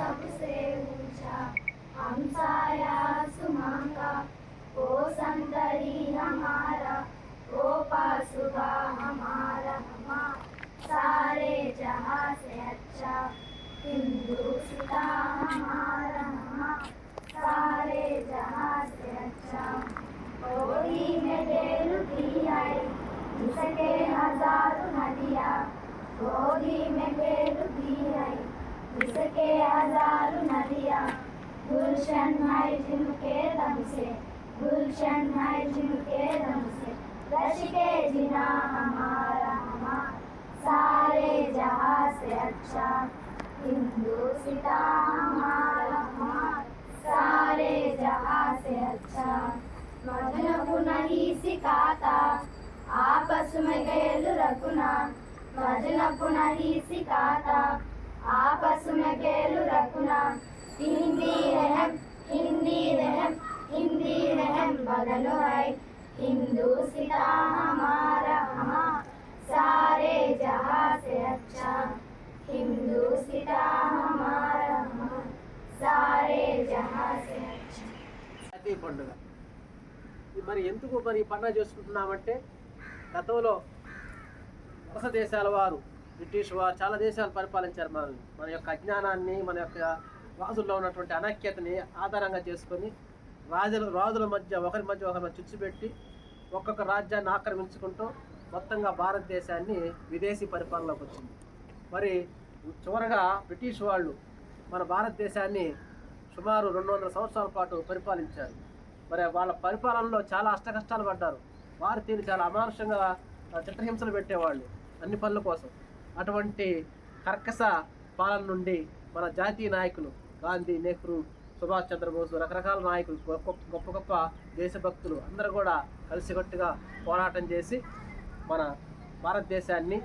सबसे ऊँचा हम साया सुमांगा ओ संतरी हमारा, ओ पासुगा हमारा, हमा सारे जहाँ से अच्छा हिंदुस्ता हमारा, हमा सारे जहाँ से अच्छा। होली में बेलुकी आई जिसके हज़ारों नदियाँ होली में बेलुकी आई जिसके हज़ारों नदियाँ, गुलशन है जिनके दम से गुलशन है जिनके दम से रश के जिना हमारा हमारा सारे जहाँ से अच्छा। हिंदुस्ता हमारा हमारा सारे जहाँ से अच्छा। मजन को नहीं सिखाता, आपस में खेल रखना। मजन को सिखाता ఆపసున కేలు రకున. హిందీ రహం హిందీ రహం హిందీ హై హిందూ సితా హమారా సారే జహా సే అచ్చా హిందూ సితా హమారా సారే జహా సే అచ్చా అది పండుగ మరి ఎందుకు మరి పండుగ చేసుకుంటున్నామంటే గతంలో వలస దేశాల వారు బ్రిటిష్ వారు చాలా దేశాలు పరిపాలించారు మనల్ని. మన యొక్క అజ్ఞానాన్ని మన యొక్క రాజుల్లో ఉన్నటువంటి అనైక్యతని ఆధారంగా చేసుకొని రాజుల రాజుల మధ్య ఒకరి మధ్య ఒకరి మధ్య చిచ్చుపెట్టి ఒక్కొక్క రాజ్యాన్ని ఆక్రమించుకుంటూ మొత్తంగా భారతదేశాన్ని విదేశీ పరిపాలనలోకి వచ్చింది. మరి చివరగా బ్రిటిష్ వాళ్ళు మన భారతదేశాన్ని సుమారు రెండు వందల సంవత్సరాల పాటు పరిపాలించారు. మరి వాళ్ళ పరిపాలనలో చాలా అష్టకష్టాలు పడ్డారు. వారు తీరు చాలా అమానుషంగా చిత్రహింసలు పెట్టేవాళ్ళు అన్ని పనుల కోసం. అటువంటి కర్కశ పాలన నుండి మన జాతీయ నాయకులు గాంధీ నెహ్రూ సుభాష్ చంద్రబోస్ రకరకాల నాయకులు గొప్ప గొప్ప గొప్ప దేశభక్తులు అందరూ కూడా కలిసికట్టుగా పోరాటం చేసి మన భారతదేశాన్ని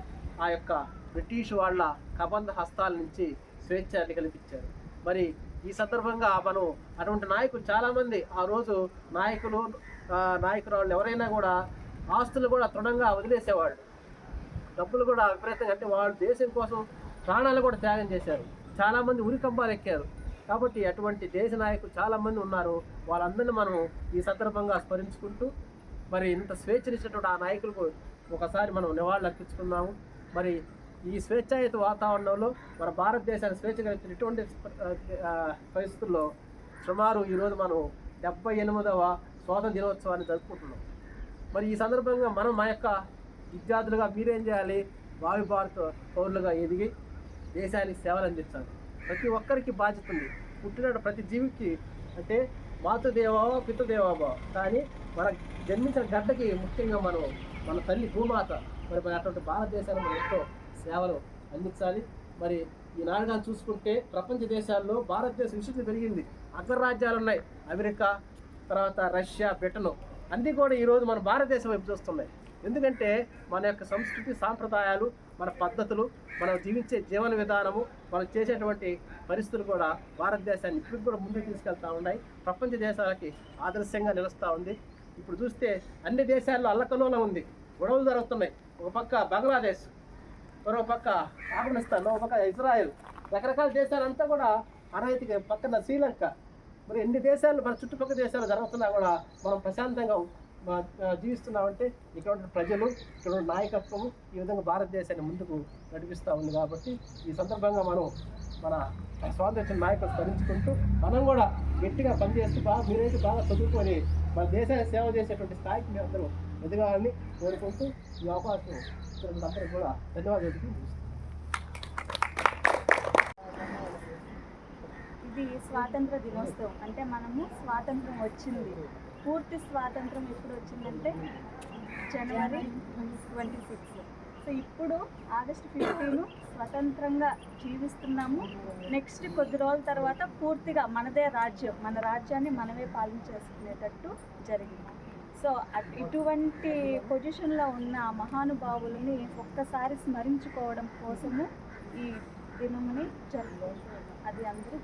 ఆ యొక్క బ్రిటిష్ వాళ్ళ కబంధ హస్తాల నుంచి స్వేచ్ఛాన్ని కల్పించారు. మరి ఈ సందర్భంగా మనం అటువంటి నాయకులు చాలామంది ఆ రోజు నాయకులు నాయకురాళ్ళు ఎవరైనా కూడా ఆస్తులు కూడా తృణంగా వదిలేసేవాళ్ళు. డబ్బులు కూడా విపరీతంగా అంటే వాళ్ళు దేశం కోసం ప్రాణాలు కూడా త్యాగం చేశారు. చాలామంది ఉరికంబాలు ఎక్కారు. కాబట్టి అటువంటి దేశ నాయకులు చాలామంది ఉన్నారు. వాళ్ళందరినీ మనం ఈ సందర్భంగా స్మరించుకుంటూ మరి ఇంత స్వేచ్ఛనిచ్చినటువంటి ఆ నాయకులకు ఒకసారి మనం నివాళులు అర్పించుకున్నాము మరి ఈ స్వేచ్ఛాయుత వాతావరణంలో మన భారతదేశాన్ని స్వేచ్ఛ కలిగిన ఇటువంటి పరిస్థితుల్లో సుమారు ఈరోజు మనం డెబ్బై ఎనిమిదవ స్వాతంత్ర దినోత్సవాన్ని జరుపుకుంటున్నాం. మరి ఈ సందర్భంగా మనం మా యొక్క విద్యార్థులుగా మీరేం చేయాలి? భావి భారత పౌరులుగా ఎదిగి దేశానికి సేవలు అందించాలి. ప్రతి ఒక్కరికి బాధ్యత ఉంది. పుట్టిన ప్రతి జీవికి అంటే మాతృదేవో పితృదేవో కానీ మన జన్మించిన గడ్డకి ముఖ్యంగా మనం మన తల్లి భూమాత. మరి మన అటువంటి భారతదేశాన్ని మనం ఎంతో సేవలు అందించాలి. మరి ఈనాడుగా చూసుకుంటే ప్రపంచ దేశాల్లో భారతదేశం విశుద్ధి పెరిగింది. అగ్రరాజ్యాలు ఉన్నాయి. అమెరికా తర్వాత రష్యా బ్రిటన్. అన్నీ కూడా ఈరోజు మన భారతదేశం వైపు చూస్తున్నాయి. ఎందుకంటే మన యొక్క సంస్కృతి సాంప్రదాయాలు మన పద్ధతులు మనం జీవించే జీవన విధానము మనం చేసేటువంటి పరిస్థితులు కూడా భారతదేశాన్ని ఇప్పుడు కూడా ముందుకు తీసుకెళ్తా ఉన్నాయి. ప్రపంచ దేశాలకి ఆదర్శంగా నిలుస్తూ ఉంది. ఇప్పుడు చూస్తే అన్ని దేశాల్లో అల్లకల్లోలం ఉంది. గొడవలు జరుగుతున్నాయి. ఒక పక్క బంగ్లాదేశ్ మరో పక్క ఆఫ్ఘనిస్తాన్ ఒక పక్క ఇజ్రాయెల్. రకరకాల దేశాలంతా కూడా అనైతిక పక్కన శ్రీలంక. మరి ఎన్ని దేశాలు మన చుట్టుపక్కల దేశాలు జరుగుతున్నా కూడా మనం ప్రశాంతంగా జీవిస్తున్నామంటే ఇక్కడ ఉన్న ప్రజలు ఇక్కడ ఉన్న ఈ విధంగా భారతదేశాన్ని ముందుకు నడిపిస్తూ ఉంది కాబట్టి ఈ సందర్భంగా మనం మన స్వాతంత్ర నాయకులు స్మరించుకుంటూ మనం కూడా గట్టిగా పనిచేస్తూ బాగా మీరైతే బాగా చదువుకొని మన దేశాన్ని సేవ చేసేటువంటి స్థాయికి మీ అందరూ ఎదగాలని కోరుకుంటూ ఈ అవకాశం అందరూ కూడా ధన్యవాదాలు ఇది స్వాతంత్ర దినోత్సవం. అంటే మనము స్వాతంత్రం వచ్చింది. పూర్తి స్వాతంత్రం ఎప్పుడు వచ్చిందంటే జనవరి ట్వంటీ సిక్స్. సో ఇప్పుడు ఆగస్ట్ ఫిఫ్టీన్ స్వతంత్రంగా జీవిస్తున్నాము. నెక్స్ట్ కొద్ది రోజుల తర్వాత పూర్తిగా మనదే రాజ్యం మన రాజ్యాన్ని మనమే పాలించేసుకునేటట్టు జరిగింది. సో ఇటువంటి పొజిషన్లో ఉన్న మహానుభావులని ఒక్కసారి స్మరించుకోవడం కోసము ఈ దినముని జరుపుకుంటారు అది అందరూ